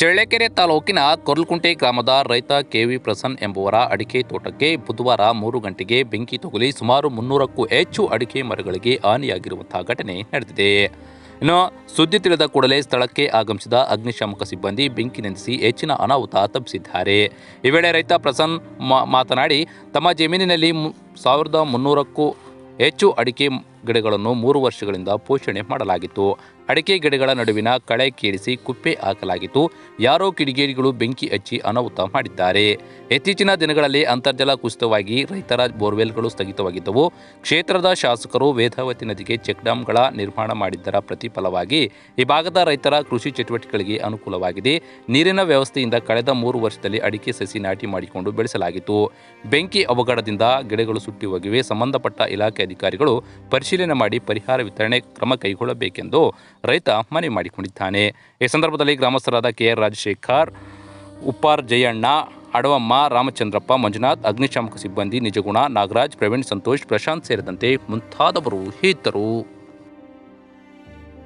ಚಳ್ಳಕೆರೆ ತಾಲೂಕಿನ ಕೊರ್ಲಕುಂಟೆ ಗ್ರಾಮದ ರೈತ ಕೆವಿ ಪ್ರಸನ್ ಎಂಬುವರ ಅಡಿಕೆ ತೋಟಕ್ಕೆ ಬುಧವಾರ ಮೂರು ಗಂಟೆಗೆ ಬೆಂಕಿ ತಗುಲಿ ಸುಮಾರು ಮುನ್ನೂರಕ್ಕೂ ಹೆಚ್ಚು ಅಡಿಕೆ ಮರಗಳಿಗೆ ಹಾನಿಯಾಗಿರುವಂತಹ ಘಟನೆ ನಡೆದಿದೆ. ಇನ್ನು ಸುದ್ದಿ ತಿಳಿದ ಕೂಡಲೇ ಸ್ಥಳಕ್ಕೆ ಆಗಮಿಸಿದ ಅಗ್ನಿಶಾಮಕ ಸಿಬ್ಬಂದಿ ಬೆಂಕಿ ನಂದಿಸಿ ಹೆಚ್ಚಿನ ಅನಾಹುತ ತಪ್ಪಿಸಿದ್ದಾರೆ. ಈ ವೇಳೆ ರೈತ ಪ್ರಸನ್ ಮಾತನಾಡಿ, ತಮ್ಮ ಜಮೀನಿನಲ್ಲಿ ಸಾವಿರದ ಮುನ್ನೂರಕ್ಕೂ ಹೆಚ್ಚು ಅಡಿಕೆ ಗಿಡಗಳನ್ನು ಮೂರು ವರ್ಷಗಳಿಂದ ಪೋಷಣೆ ಮಾಡಲಾಗಿತ್ತು. ಅಡಿಕೆ ಗಿಡಗಳ ನಡುವಿನ ಕಳೆ ಕೇಳಿಸಿ ಕುಪ್ಪೆ ಹಾಕಲಾಗಿತ್ತು. ಯಾರೋ ಕಿಡಿಗೇರಿಗಳು ಬೆಂಕಿ ಹಚ್ಚಿ ಅನಾಹುತ ಮಾಡಿದ್ದಾರೆ. ಇತ್ತೀಚಿನ ದಿನಗಳಲ್ಲಿ ಅಂತರ್ಜಲ ಕುಸಿತವಾಗಿ ರೈತರ ಬೋರ್ವೆಲ್ಗಳು ಸ್ಥಗಿತವಾಗಿದ್ದವು. ಕ್ಷೇತ್ರದ ಶಾಸಕರು ವೇದಾವತಿ ನದಿಗೆ ಚೆಕ್ ಡ್ಯಾಂಗಳ ನಿರ್ಮಾಣ ಮಾಡಿದ್ದರ ಪ್ರತಿಫಲವಾಗಿ ಈ ಭಾಗದ ರೈತರ ಕೃಷಿ ಚಟುವಟಿಕೆಗಳಿಗೆ ಅನುಕೂಲವಾಗಿದೆ. ನೀರಿನ ವ್ಯವಸ್ಥೆಯಿಂದ ಕಳೆದ ಮೂರು ವರ್ಷದಲ್ಲಿ ಅಡಿಕೆ ಸಸಿ ನಾಟಿ ಮಾಡಿಕೊಂಡು ಬೆಳೆಸಲಾಗಿತ್ತು. ಬೆಂಕಿ ಅವಘಡದಿಂದ ಗಿಡಗಳು ಸುಟ್ಟಿ ಹೋಗಿವೆ ಸಂಬಂಧಪಟ್ಟ ಇಲಾಖೆ ಅಧಿಕಾರಿಗಳು ಪರಿಶೀಲನೆ ಮಾಡಿ ಪರಿಹಾರ ವಿತರಣೆ ಕ್ರಮ ಕೈಗೊಳ್ಳಬೇಕೆಂದು ರೈತ ಮನವಿ ಮಾಡಿಕೊಂಡಿದ್ದಾನೆ. ಈ ಸಂದರ್ಭದಲ್ಲಿ ಗ್ರಾಮಸ್ಥರಾದ ಕೆಆರ್ ರಾಜಶೇಖರ್, ಉಪ್ಪಾರ್ ಜಯಣ್ಣ, ಅಡವಮ್ಮ, ರಾಮಚಂದ್ರಪ್ಪ, ಮಂಜುನಾಥ್, ಅಗ್ನಿಶಾಮಕ ಸಿಬ್ಬಂದಿ, ನಿಜಗುಣ, ನಾಗರಾಜ್, ಪ್ರವೀಣ್ ಸಂತೋಷ್, ಪ್ರಶಾಂತ್ ಸೇರಿದಂತೆ ಮುಂತಾದವರು ಇದ್ದರು